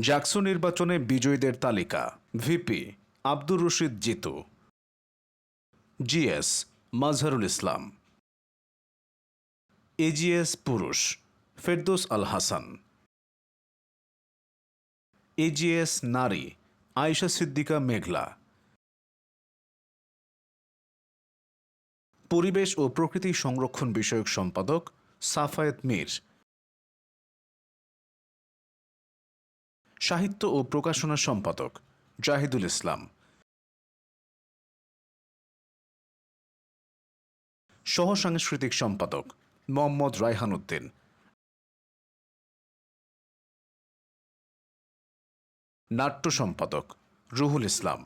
জাকসু নির্বাচনে বিজয়ীদের তালিকা। VP, Abdur Rashid Jitu. GS, Mazharul Islam. AGS, পুরুষ, ফেরদৌস আল হাসান। এজিএস, নারী, আয়েশা সিদ্দিকা মেঘলা। পরিবেশ ও প্রকৃতি সংরক্ষণ বিষয়ক সম্পাদক সাফায়েত মীর। সাহিত্য ও প্রকাশনা সম্পাদক জাহিদুল ইসলাম। সহ সাংস্কৃতিক সম্পাদক মোহাম্মদ রায়হান উদ্দিন। নাট্য সম্পাদক রুহুল ইসলাম।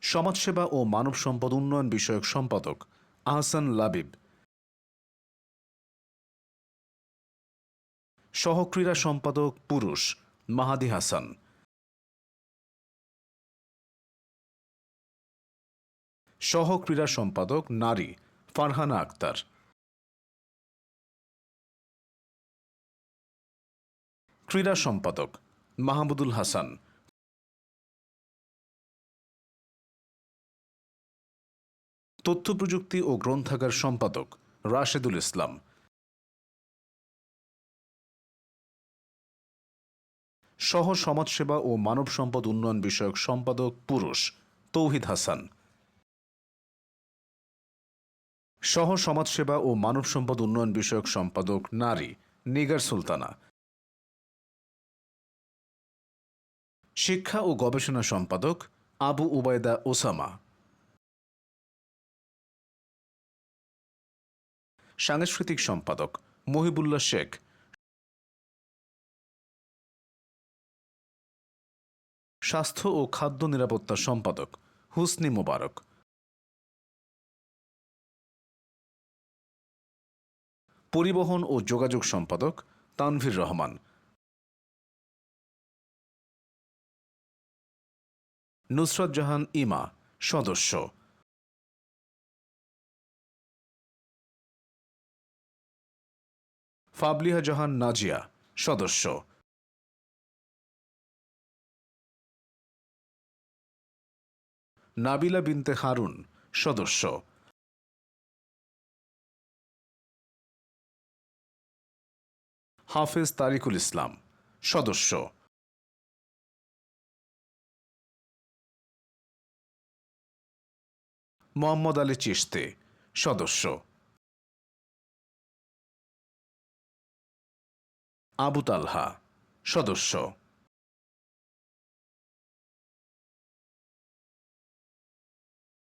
সমাজসেবা ও মানব সম্পদ উন্নয়ন বিষয়ক সম্পাদক আহসান লাবিব। সহক্রীড়া সম্পাদক পুরুষ মাহাদি হাসান। সহ ক্রীড়া সম্পাদক নারী ফারহানা আক্তার। ক্রীড়া সম্পাদক মাহমুদুল হাসান। তথ্য প্রযুক্তি ও গ্রন্থাগার সম্পাদক রাশেদুল ইসলাম। সহ সমাজসেবা ও মানব সম্পদ উন্নয়ন বিষয়ক সম্পাদক পুরুষ তৌহিদ হাসান। সহ সমাজসেবা ও মানব সম্পদ উন্নয়ন বিষয়ক সম্পাদক নারী নিগার সুলতানা। শিক্ষা ও গবেষণা সম্পাদক আবু উবায়দা ওসামা। সাংস্কৃতিক সম্পাদক মহিবুল্লাহ শেখ স্বাস্থ্য ও খাদ্য নিরাপত্তা সম্পাদক হুসনি মোবারক। পরিবহন ও যোগাযোগ সম্পাদক তানভীর রহমান। নুসরত জাহান ইমা, সদস্য। ফাবলিহা জাহান নাজিয়া, সদস্য। নাবিলা বিনতে হারুন, সদস্য। হাফেজ তারিকুল ইসলাম, সদস্য। মোহাম্মদ আলী চিশতে, সদস্য। আবু তালহা, সদস্য।